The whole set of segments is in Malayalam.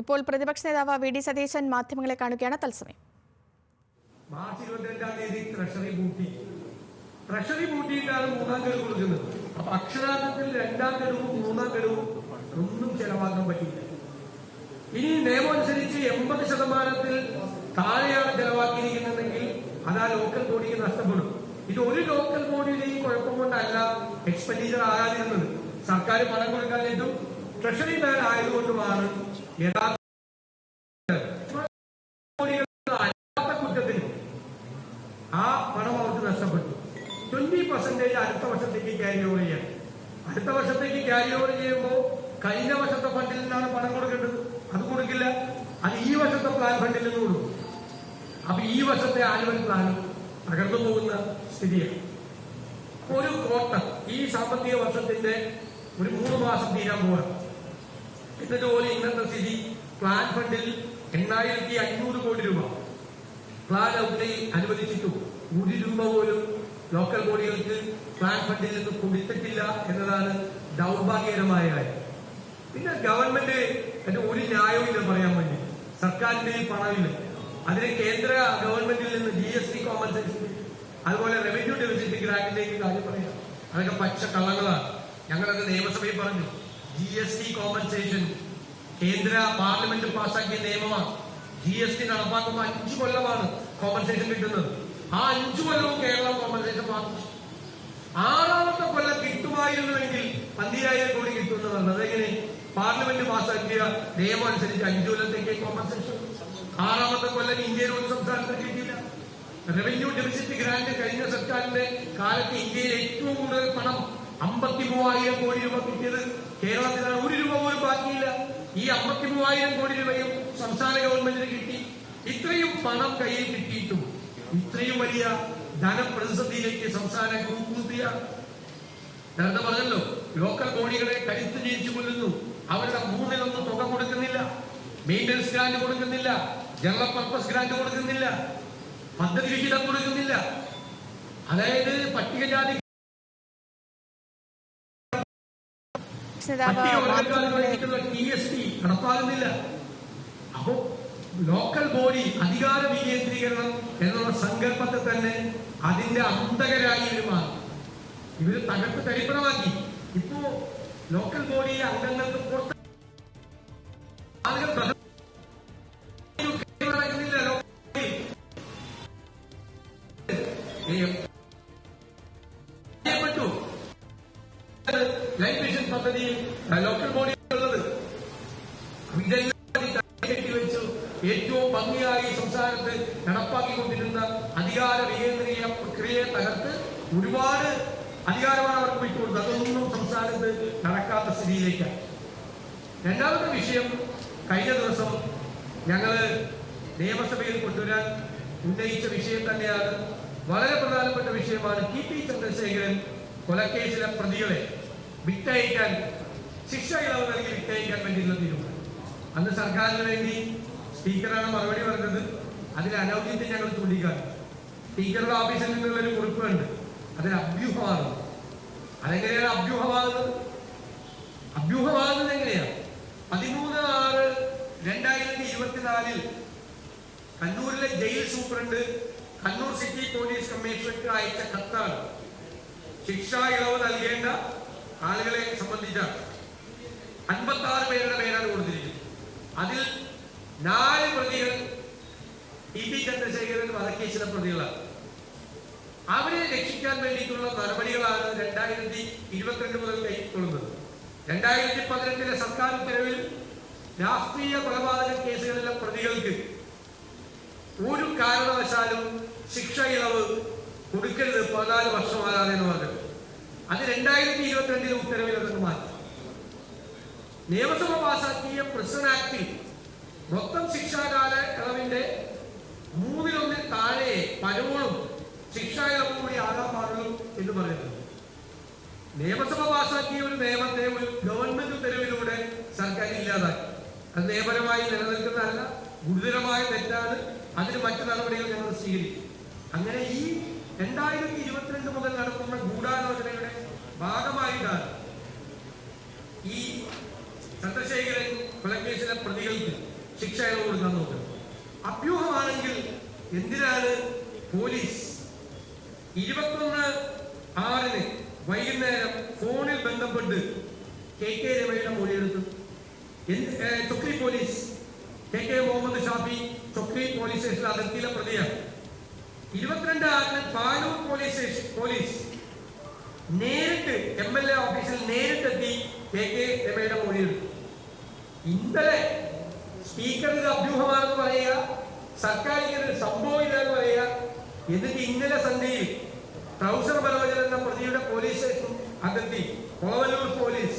ഇപ്പോൾ പ്രതിപക്ഷ നേതാവ് വി ഡി സതീശൻ മാധ്യമങ്ങളെ കാണുകയാണ്. തത്സമയം. മാർച്ച് ഇരുപത്തിരണ്ടാം തീയതി ട്രഷറി ബൂട്ടി ട്രഷറി ബൂട്ടിയിട്ടാണ് മൂന്നാം ഗഡു കൊടുക്കുന്നത്. അപ്പൊ അക്ഷരാർത്ഥത്തിൽ രണ്ടാം ഗഡുവും മൂന്നാം ഗഡുവും ഒന്നും ചെലവാക്കാൻ പറ്റില്ല ഇനി നിയമം അനുസരിച്ച് എൺപത് ശതമാനത്തിൽ താഴെയാണ് ചെലവാക്കിയിരിക്കുന്നതെങ്കിൽ അത് ആ ലോക്കൽ ബോഡിക്ക് നഷ്ടപ്പെടും. ഇത് ഒരു ലോക്കൽ ബോഡിയുടെയും കുഴപ്പം കൊണ്ടല്ല എക്സ്പെൻഡിച്ചർ ആകാതിരുന്നത്. സർക്കാർ പണം കൊടുക്കാനായിട്ടും ട്രഷറി ബാൻ ആയതുകൊണ്ടുമാണ് യഥാർത്ഥ കുറ്റത്തിന് ആ പണം അവർക്ക് നഷ്ടപ്പെട്ടു. ട്വന്റി പെർസെന്റേജ് അടുത്ത വർഷത്തേക്ക് ക്യാരി ഓവർ ചെയ്യാം അടുത്ത വർഷത്തേക്ക് ക്യാരി ഓവർ ചെയ്യുമ്പോൾ കഴിഞ്ഞ വർഷത്തെ ഫണ്ടിൽ നിന്നാണ് പണം കൊടുക്കേണ്ടത്. അത് കൊടുക്കില്ല. അത് ഈ വർഷത്തെ പ്ലാൻ ഫണ്ടിൽ നിന്ന് കൊടുക്കും. അപ്പൊ ഈ വർഷത്തെ ആനുവൽ പ്ലാൻ തകർന്നു പോകുന്ന സ്ഥിതിയാണ്. ഒരു ക്വാർട്ടർ ഈ സാമ്പത്തിക വർഷത്തിന്റെ ഒരു മൂന്ന് മാസം തീരാൻ പോവാണ്. എന്നിട്ട് പോലെ ഇന്നത്തെ സ്ഥിതി. പ്ലാൻ ഫണ്ടിൽ എണ്ണായിരത്തി അഞ്ഞൂറ് കോടി രൂപ. പ്ലാൻ ഔട്ടിൽ അനുവദിച്ചിട്ടു. ഒരു രൂപ പോലും ലോക്കൽ ബോഡികൾക്ക് പ്ലാൻ ഫണ്ടിൽ നിന്ന് കൊടുത്തിട്ടില്ല എന്നതാണ് ദൗർഭാഗ്യകരമായ കാര്യം. പിന്നെ ഗവൺമെന്റ് എന്റെ ഒരു ന്യായവും പറയാൻ വേണ്ടി. സർക്കാരിന്റെ ഈ പണമില്ല അതിന് കേന്ദ്ര ഗവൺമെന്റിൽ നിന്ന് ജി എസ് ടി കോമ്പൻസേഷൻ അതുപോലെ റവന്യൂ ഡെഫിസിറ്റ് ഗ്രാന്റിലേക്ക് കാര്യം പറയാം. അതൊക്കെ പച്ച കള്ളങ്ങളാണ്. ഞങ്ങളത് നിയമസഭയിൽ പറഞ്ഞു. ജി എസ് ടി കോമ്പൻസേഷൻ കേന്ദ്ര പാർലമെന്റ് പാസാക്കിയ നിയമമാണ്. ജി എസ് ടി നടപ്പാക്കുമ്പോൾ അഞ്ചു കൊല്ലമാണ് കോമ്പൻസേഷൻ കിട്ടുന്നത്. ആ അഞ്ചു കൊല്ലവും കേരളം കോമ്പൻസേഷൻ വാങ്ങിച്ചു ആറാമത്തെ കൊല്ലം കിട്ടുമായിരുന്നുവെങ്കിൽ പന്തിരായിരം കോടി കിട്ടുമെന്ന് പറഞ്ഞത് അതെങ്ങനെ പാർലമെന്റ് പാസാക്കിയ നിയമം അനുസരിച്ച് അഞ്ചു കൊല്ലത്തേക്ക് കോമ്പൻസേഷൻ ആറാമത്തെ കൊല്ലം ഇന്ത്യയിൽ ഒരു സംസ്ഥാനത്ത് കിട്ടിയില്ല. റവന്യൂ ഡെഫിസിറ്റ് ഗ്രാന്റ് കഴിഞ്ഞ സർക്കാരിന്റെ കാലത്ത് ഇന്ത്യയിൽ ഏറ്റവും കൂടുതൽ പണം അമ്പത്തി മൂവായിരം കോടി രൂപ കിട്ടിയത് കേരളത്തിലാണ് ഒരു രൂപ പോലും ബാക്കിയില്ല. ഈ അമ്പത്തി മൂവായിരം കോടി രൂപയും സംസ്ഥാന ഗവൺമെന്റിന് കിട്ടി. ഇത്രയും പണം കയ്യിൽ കിട്ടിയിട്ടും ഇത്രയും വലിയ ധനപ്രതിസന്ധിയിലേക്ക് സംസ്ഥാനം കൂട്ടിയ നേരത്തെ പറഞ്ഞല്ലോ ലോക്കൽ ബോഡികളെ കരുത്ത് ജയിച്ചു കൊല്ലുന്നു. അവരുടെ മൂന്നിലൊന്നും തുക കൊടുക്കുന്നില്ല. മെയിന്റനൻസ് ഗ്രാന്റ് കൊടുക്കുന്നില്ല. ജനറൽ പർപ്പസ് ഗ്രാന്റ് കൊടുക്കുന്നില്ല. പദ്ധതി വിഹിതം കൊടുക്കുന്നില്ല. അതായത് പട്ടികജാതി നേതാവ് മാധ്യമങ്ങളെ ടി എസ് നടപ്പാകുന്നില്ല. അപ്പോ ലോക്കൽ ബോഡി അധികാര വികേന്ദ്രീകരണം എന്നുള്ള സങ്കല്പത്തെ തന്നെ അതിന്റെ അന്തകരായി ഇവർ മാറി. ഇവർ തകർത്ത് തരിപ്പണമാക്കി. ഇപ്പോ ലോക്കൽ ബോഡി അംഗങ്ങൾക്ക് പുറത്ത് ഏറ്റവും ഭംഗിയായി സംസ്ഥാനത്ത് നടപ്പാക്കിക്കൊണ്ടിരുന്ന അധികാര വികേന്ദ്രീയ പ്രക്രിയയെ തകർത്ത് ഒരുപാട് അധികാരമാണ് അവർക്ക് വിട്ടുകൊടുത്തത് അതൊന്നും സംസ്ഥാനത്ത് നടക്കാത്ത സ്ഥിതിയിലേക്കാണ്. രണ്ടാമത്തെ വിഷയം കഴിഞ്ഞ ദിവസം ഞങ്ങൾ നിയമസഭയിൽ കൊണ്ടുവരാൻ ഉന്നയിച്ച വിഷയം തന്നെയാണ്. വളരെ പ്രധാനപ്പെട്ട വിഷയമാണ് ടി പി ചന്ദ്രശേഖരൻ കൊലക്കേസിലെ പ്രതികളെ വിട്ടയക്കാൻ ശിക്ഷ ഇളവ് നൽകി വിട്ടയക്കാൻ വേണ്ടിയുള്ള തീരുമാനം. അന്ന് സർക്കാരിന് വേണ്ടി സ്പീക്കറാണ് മറുപടി പറഞ്ഞത്. അതിൽ അനൗദ്യത്തെ ഞങ്ങൾ ചൂണ്ടിക്കാണ് സ്പീക്കറുടെ ഓഫീസിൽ നിന്നുള്ള ഒരു കുറിപ്പുണ്ട്. അതിൽ അഭ്യൂഹമാണ് അതെങ്ങനെയാണ് അഭ്യൂഹമാകുന്നത് അഭ്യൂഹമാകുന്നത് എങ്ങനെയാണ് പതിമൂന്ന് ആറ് രണ്ടായിരത്തി ഇരുപത്തിനാലിൽ കണ്ണൂരിലെ jail superintendent Kannur city police കമ്മീഷണർക്ക് അയച്ച കത്താണ്. ശിക്ഷാ ഇളവ് നൽകേണ്ട ആളുകളെ സംബന്ധിച്ചാണ്. അൻപത്തി ആറ് പേരുടെ പേരാണ് കൊടുത്തിരിക്കുന്നത്. അതിൽ നാല് പ്രതികൾ ടി പി ചന്ദ്രശേഖരൻ വധക്കേസിലെ പ്രതികളാണ്. അവരെ രക്ഷിക്കാൻ വേണ്ടിയിട്ടുള്ള നടപടികളാണ് രണ്ടായിരത്തി ഇരുപത്തിരണ്ട് മുതൽ കൈക്കൊള്ളുന്നത്. രണ്ടായിരത്തി പതിനെട്ടിലെ സർക്കാർ ഉത്തരവിൽ രാഷ്ട്രീയ കൊലപാതക കേസുകളിലെ പ്രതികൾക്ക് ഒരു കാരണവശാലും ശിക്ഷ ഇളവ് കൊടുക്കരുത് പതിനാല് വർഷമാകാതെ എന്ന് പറഞ്ഞു അത് രണ്ടായിരത്തി ഇരുപത്തിരണ്ടിലെ ഉത്തരവിൽ അതൊക്കെ മാറ്റി. നിയമസഭ പാസാക്കിയ പ്രിസൺ ആക്ടിൽ മൊത്തം ശിക്ഷാകാല ഇളവിന്റെ മൂന്നിലൊന്നിൽ താഴെ പരോളും ശിക്ഷാ ഇളവും കൂടി ആകാൻ പാടുള്ളൂ എന്ന് പറയുന്നത് നിയമസഭ പാസാക്കിയ ഒരു നിയമത്തെ ഒരു ഗവൺമെന്റ് ഉത്തരവിലൂടെ സർക്കാർ ഇല്ലാതാക്കി. അത് നിയമപരമായി നിലനിൽക്കുന്നതല്ല ഗുരുതരമായ തെറ്റാണ്. അതിന് മറ്റു നടപടികൾ ഞങ്ങൾ സ്വീകരിക്കും. അങ്ങനെ ഈ രണ്ടായിരത്തി ഇരുപത്തിരണ്ട് മുതൽ നടക്കുന്ന ഗൂഢാലോചനയുടെ ഭാഗമായിട്ടാണ് ഈ ചന്ദ്രശേഖരൻ കൊലക്കേസിലെ പ്രതികൾക്ക് ശിക്ഷ അയാൾ കൊടുക്കാൻ അഭ്യൂഹമാണെങ്കിൽ എന്തിനാണ് പോലീസ് ഇരുപത്തൊന്ന് ആറിന് വൈകുന്നേരം ഫോണിൽ ബന്ധപ്പെട്ട് കെ കെ രമയുടെ മൊഴിയെടുത്തു Chokli police. K K Muhammad Shafi Chokli police station അതിർത്തിയിലെ പ്രതിയാണ്. ഇരുപത്തിരണ്ട് ആറിന് പാലൂർ പോലീസ് സ്റ്റേഷൻ പോലീസ് നേരിട്ട് എം എൽ എ ഓഫീസിൽ നേരിട്ടെത്തി കെ കെ രമയുടെ മൊഴിയെടുത്തു ഇന്നലെ സ്പീക്കർ ഇത് അഭ്യൂഹമാണെന്ന് പറയുക സർക്കാർ ഇങ്ങനെ സംഭവമില്ല എന്ന് പറയുക എന്നിട്ട് ഇന്നലെ സന്ധ്യയിൽ ട്രൗസർ മനോജൻ എന്ന പ്രതിയുടെ പോലീസ് സ്റ്റേഷൻ അകത്തി കോവല്ലൂർ പോലീസ്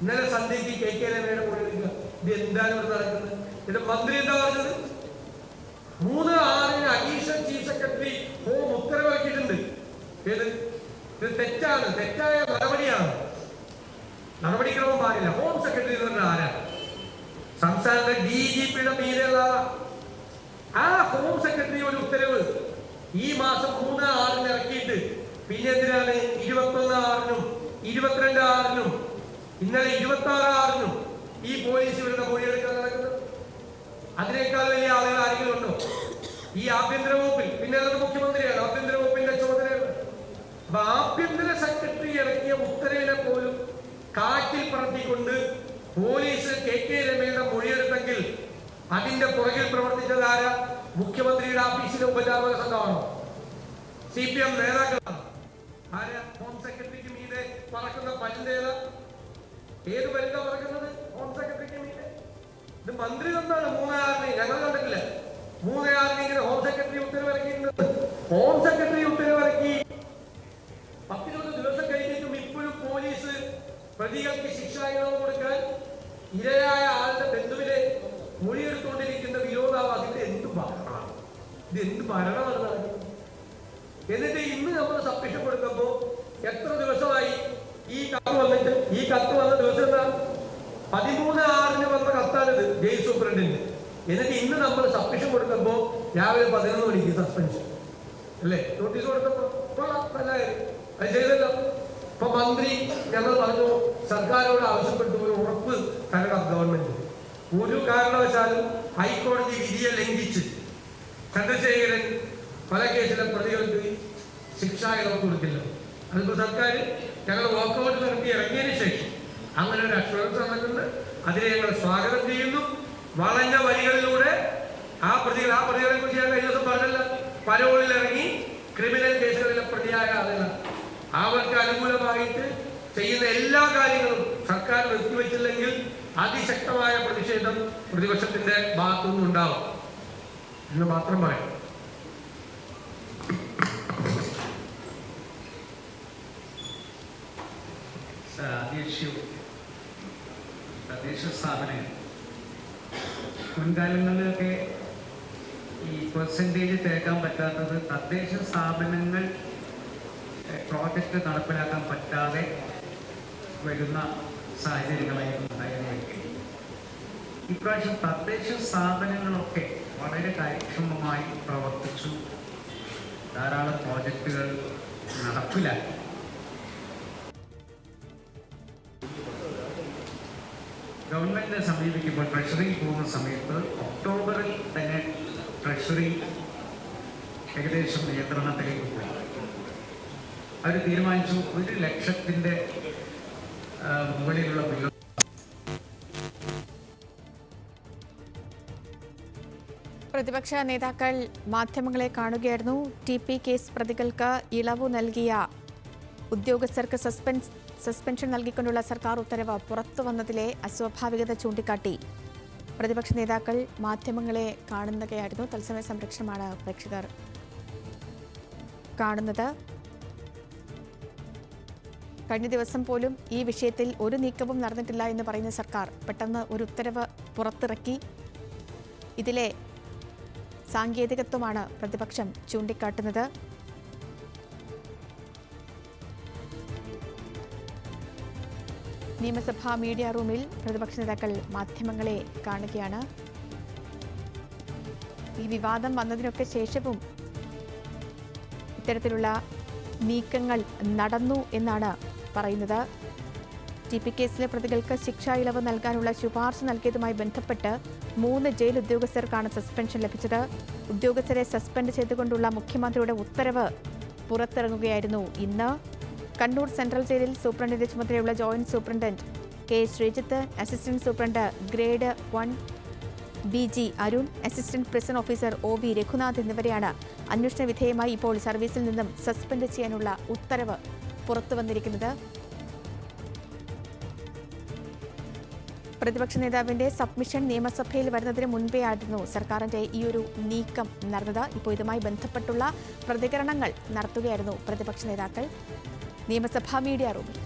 ഇന്നലെ സന്ധ്യയ്ക്ക് കെ കെ രമയുടെ മൊഴിയെടുക്കുക ഇത് എന്താണ് ഇവിടെ നടക്കുന്നത്? ഇത് മന്ത്രി എന്താ പറഞ്ഞത്? മൂന്ന് ആറിന് അഡീഷണൽ ചീഫ് സെക്രട്ടറി ഹോം ഉത്തരവിറക്കിയിട്ടുണ്ട് ഏത്? ഇത് തെറ്റാണ്. തെറ്റായ നടപടിയാണ്. നടപടിക്രമം പാടില്ല ഹോം സെക്രട്ടറി എന്ന് പറഞ്ഞാൽ ആരാണ്? സംസ്ഥാനത്തെ ഡി ജി പിയുടെ മീതെയുള്ള ആ ഹോം സെക്രട്ടറി ഒരു ഉത്തരവ്. ഈ മാസം മൂന്ന് ആറിന് ഇറക്കിയിട്ട് പിന്നെ എന്തിനാണ്? ഇരുപത്തൊന്ന് ആറിനും ഇരുപത്തിരണ്ട് ആറിനും ഇന്നലെ ഇരുപത്തി ആറ് ആറിനും ഈ പോലീസ് ഇവരുടെ മൊഴിയെടുക്കാൻ നടക്കുന്നത്. അതിനേക്കാൾ വലിയ ആളുകൾ ആരെങ്കിലും ഉണ്ടോ? ഈ ആഭ്യന്തര വകുപ്പിൽ. പിന്നെ അത് മുഖ്യമന്ത്രിയാണ്. ആഭ്യന്തര വകുപ്പിന്റെ ചുമതലയാണ്. അപ്പൊ ആഭ്യന്തര സെക്രട്ടറി ഇറക്കിയ ഉത്തരവിനെ പോലും കാറ്റിൽ പറത്തിക്കൊണ്ട് പോലീസ് കെ കെ രമയുടെ മൊഴിയെടുത്തെങ്കിൽ അതിന്റെ പുറകിൽ പ്രവർത്തിച്ചത് ആരാ? മുഖ്യമന്ത്രിയുടെ ഓഫീസിലെ ഉപജാപക സംഘമാണോ? സി പി എം നേതാക്കളാണ്? ആരാ? ഹോം സെക്രട്ടറിക്ക് മീതെ പറക്കുന്ന പരുന്തേത ഏത്? പറക്കുന്നത്? ഹോം സെക്രട്ടറിക്ക് മീതെ. ഇത് മന്ത്രി തന്നാണ് മൂന്നാറിന് ഞങ്ങൾ കണ്ടിട്ടില്ല. മൂന്നാറിന് ഇങ്ങനെ ഹോം സെക്രട്ടറി ഉത്തരവിറക്കിയിട്ടുണ്ട്. ഹോം സെക്രട്ടറി ഉത്തരവിറക്കി. പത്തിരുപത് ദിവസം കഴിഞ്ഞിട്ടും ഇപ്പോഴും പോലീസ് പ്രതികൾക്ക് ഇരയായ ആളുടെ ബന്ധുവിനെ മൊഴിയെടുത്തുകൊണ്ടിരിക്കുന്ന അതിന്റെ എന്ത് മരണമാണ് ഇത് എന്ത് മരണമാണ് എന്നിട്ട് ഇന്ന് നമ്മൾ സബ്മിഷൻ കൊടുക്കുമ്പോൾ എത്ര ദിവസമായി ഈ കത്ത് വന്നിട്ട് ഈ കത്ത് വന്ന ദിവസം എന്താ? പതിമൂന്ന് ആറിന് വന്ന കത്താണിത് ജയിൽ സൂപ്രണ്ടിന്റെ എന്നിട്ട് ഇന്ന് നമ്മൾ സബ്മിഷൻ കൊടുക്കുമ്പോൾ രാവിലെ പതിനൊന്ന് മണിക്ക് സസ്പെൻഷൻ അല്ലേ? നോട്ടീസ് കൊടുത്തപ്പോൾ കൊള്ളാം അത് ചെയ്തല്ലോ. ഇപ്പൊ മന്ത്രി ഞങ്ങൾ പറഞ്ഞു സർക്കാരോട് ആവശ്യപ്പെട്ടു ഒരു ഉറപ്പ് തരണം ഗവൺമെന്റ് ഒരു കാരണവശാലും ഹൈക്കോടതി വിധിയെ ലംഘിച്ച് ചന്ദ്രശേഖരൻ പല കേസിലെ പ്രതികൾക്ക് ശിക്ഷ ഇളവ് കൊടുക്കില്ല അതിപ്പോ സർക്കാർ ഞങ്ങൾ വാക്കൗട്ട് നടത്തി ഇറങ്ങിയതിനു ശേഷം അങ്ങനെ ഒരു അക്ഷരം തന്നിട്ടുണ്ട് അതിനെ ഞങ്ങൾ സ്വാഗതം ചെയ്യുന്നു. വളഞ്ഞ വഴികളിലൂടെ ആ പ്രതികൾ ആ പ്രതികളെ കുറിച്ച് ഞാൻ കഴിഞ്ഞ ദിവസം പറഞ്ഞല്ല. പരോളിൽ ഇറങ്ങി ക്രിമിനൽ കേസുകളിലെ പ്രതിയായ ആളുകൾ അവർക്ക് അനുകൂലമായിട്ട് ചെയ്യുന്ന എല്ലാ കാര്യങ്ങളും സർക്കാർ നിർത്തിവെച്ചില്ലെങ്കിൽ അതിശക്തമായ പ്രതിഷേധം പ്രതിപക്ഷത്തിന്റെ ഭാഗത്തുനിന്ന് ഉണ്ടാവും. എന്ന് മാത്രം അധ്യക്ഷ തദ്ദേശ സ്ഥാപനങ്ങൾ മുൻകാലങ്ങളിലൊക്കെ ഈ പെർസെന്റേജ് തേക്കാൻ പറ്റാത്തത് തദ്ദേശ സ്ഥാപനങ്ങൾ പ്രോജക്റ്റ് നടപ്പിലാക്കാൻ പറ്റാതെ വരുന്ന സാഹചര്യങ്ങളായിരുന്നു ഉണ്ടായിരുന്നെങ്കിൽ ഇപ്രാവശ്യം തദ്ദേശ സ്ഥാപനങ്ങളൊക്കെ വളരെ കാര്യക്ഷമമായി പ്രവർത്തിച്ചു. ധാരാളം പ്രോജക്റ്റുകൾ നടപ്പിലാക്കി. ഗവൺമെന്റിനെ സമീപിക്കുമ്പോൾ ട്രഷറിയിൽ പോകുന്ന സമയത്ത് ഒക്ടോബറിൽ തന്നെ ട്രഷറി ഏകദേശം നിയന്ത്രണത്തിലേക്ക് പോയി. അവർ തീരുമാനിച്ചു ഒരു ലക്ഷത്തിന്റെ ആ, മുകളിലുള്ള ബില്ല് പ്രതിപക്ഷ നേതാക്കൾ മാധ്യമങ്ങളെ കാണുകയായിരുന്നു. ടി പി കേസ് പ്രതികൾക്ക് ഇളവ് നൽകിയ ഉദ്യോഗസ്ഥർക്ക് സസ്പെൻസ് സസ്പെൻഷൻ നൽകിക്കൊണ്ടുള്ള സർക്കാർ ഉത്തരവ് പുറത്തു വന്നതിലെ അസ്വാഭാവികത ചൂണ്ടിക്കാട്ടി. പ്രതിപക്ഷ നേതാക്കൾ മാധ്യമങ്ങളെ കാണുന്നതായിരുന്നു തത്സമയ സംരക്ഷണമാണ് പ്രേക്ഷകർ കാണുന്നത്. കഴിഞ്ഞ ദിവസം പോലും ഈ വിഷയത്തിൽ ഒരു നീക്കവും നടന്നിട്ടില്ല എന്ന് പറയുന്ന സർക്കാർ പെട്ടെന്ന് ഒരു ഉത്തരവ് പുറത്തിറക്കി. ഇതിലെ സാങ്കേതികത്വമാണ് പ്രതിപക്ഷം ചൂണ്ടിക്കാട്ടുന്നത്. നിയമസഭാ മീഡിയ റൂമിൽ പ്രതിപക്ഷ നേതാക്കൾ മാധ്യമങ്ങളെ കാണുകയാണ്. ഈ വിവാദം വന്നതിനൊക്കെ ശേഷവും ഇത്തരത്തിലുള്ള നീക്കങ്ങൾ നടന്നു എന്നാണ് പറയുന്നത്. ടി പി കേസിലെ പ്രതികൾക്ക് ശിക്ഷാ ഇളവ് നൽകാനുള്ള ശുപാർശ നൽകിയതുമായി ബന്ധപ്പെട്ട് മൂന്ന് ജയിൽ ഉദ്യോഗസ്ഥർക്കാണ് സസ്പെൻഷൻ ലഭിച്ചത്. ഉദ്യോഗസ്ഥരെ സസ്പെൻഡ് ചെയ്തുകൊണ്ടുള്ള മുഖ്യമന്ത്രിയുടെ ഉത്തരവ് പുറത്തിറങ്ങുകയായിരുന്നു. ഇന്ന് കണ്ണൂർ സെൻട്രൽ ജയിലിൽ സൂപ്രണ്ടിന്റെ ചുമതലയുള്ള joint superintendent K Sreejith assistant superintendent grade one B G Arun assistant prison officer O V Raghunath എന്നിവരെയാണ് അന്വേഷണ വിധേയമായി ഇപ്പോൾ സർവീസിൽ നിന്നും സസ്പെൻഡ് ചെയ്യാനുള്ള ഉത്തരവ് പുറത്തുവന്നിരിക്കുന്നത് പ്രതിപക്ഷ നേതാവിന്റെ സബ്മിഷൻ നിയമസഭയിൽ വരുന്നതിന് മുൻപേ ആയിരുന്നു സർക്കാരിന്റെ ഈ ഒരു നീക്കം നടന്നത്. ഇപ്പോൾ ഇതുമായി ബന്ധപ്പെട്ടുള്ള പ്രതികരണങ്ങൾ നടത്തുകയായിരുന്നു പ്രതിപക്ഷ നേതാക്കൾ. നിയമസഭാ മീഡിയ റൂമിൽ.